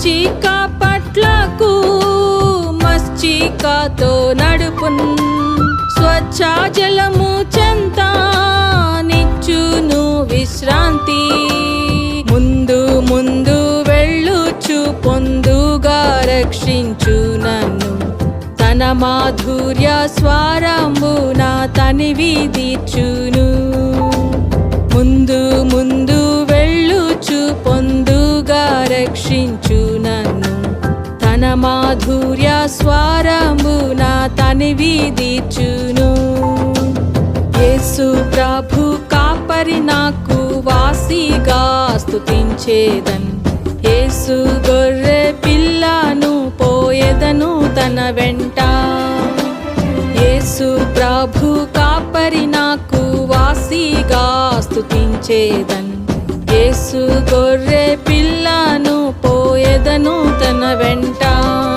మచ్చిక పట్లకు మచ్చికతో నడుపున్. స్వచ్ఛ జలము చెంత నిచ్చును విశ్రాంతి. ముందు ముందు వెళ్ళుచు పొందుగా రక్షించు నన్ను. తన మాధుర్య స్వరమున తనివి తీర్చును. ముందు ముందు వెళ్ళుచు పొందుగా రక్షించు మాధుర్య స్వరమున తనివి తీర్చును యేసు ప్రభు కాపరి నాకు వాసిగా స్తుతించేదన్. యేసు గొర్రె పిల్లను పోయేదను తన వెంట. యేసు ప్రభు కాపరి నాకు వాసిగా స్తుతించేదన్. యేసు గొర్రె పిల్లను పోయేదను తన వెంట. strong.